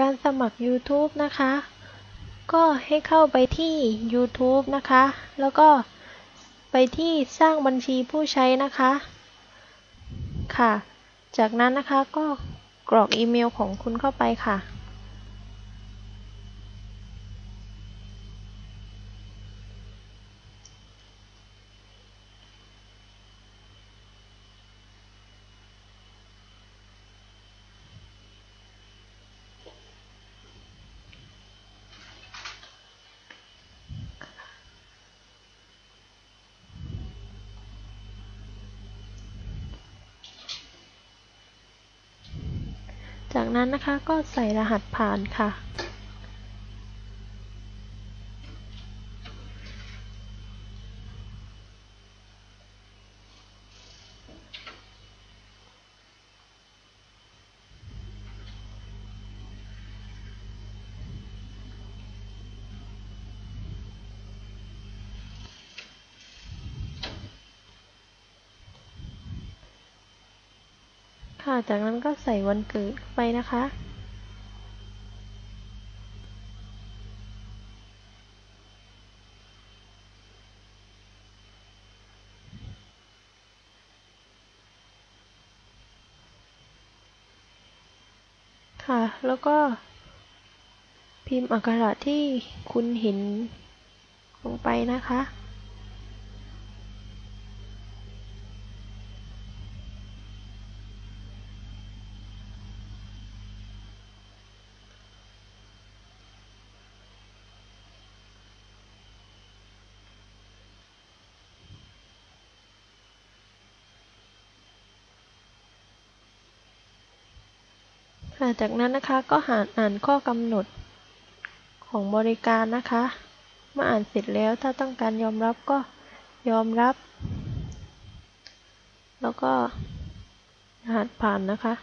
การสมัคร YouTube นะคะ ก็ให้เข้าไปที่ YouTube นะคะ แล้วก็ไปที่สร้างบัญชีผู้ใช้นะคะ ค่ะ จากนั้นนะคะก็กรอกอีเมลของคุณเข้าไปค่ะ จากนั้นนะคะก็ใส่รหัสผ่านค่ะ ค่ะ จากนั้นก็ใส่วันเกิดไปนะคะ ค่ะ แล้วก็พิมพ์อักขระที่คุณเห็นลงไปนะคะ จากนั้นนะคะก็หาอ่านข้อกำหนดของบริการนะคะ เมื่ออ่านเสร็จแล้วถ้าต้องการยอมรับก็ยอมรับ แล้วก็รหัสผ่านนะคะ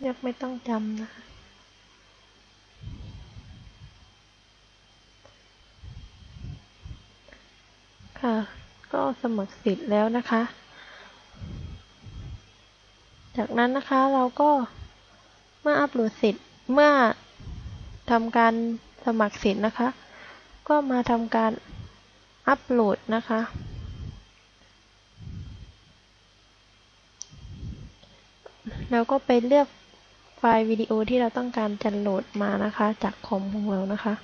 เรียกไม่ต้องจำนะคะค่ะ ก็สมัครสิทธิ์แล้วนะคะ จากนั้นนะคะเราก็เมื่ออัปโหลดเสร็จเมื่อทำการสมัครเสร็จนะคะ ก็มาทำการอัปโหลดนะคะ แล้วก็ไปเลือกไฟล์วิดีโอที่เราต้องการจะโหลดมานะคะ จากคอมของเรานะคะ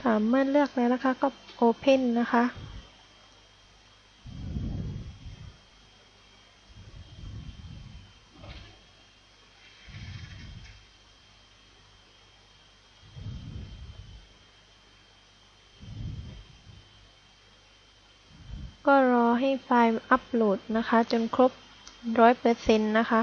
ค่ะเมื่อเลือกแล้วนะคะก็ Open นะคะ ก็รอให้ไฟล์อัปโหลดนะคะ จนครบ 100%นะคะ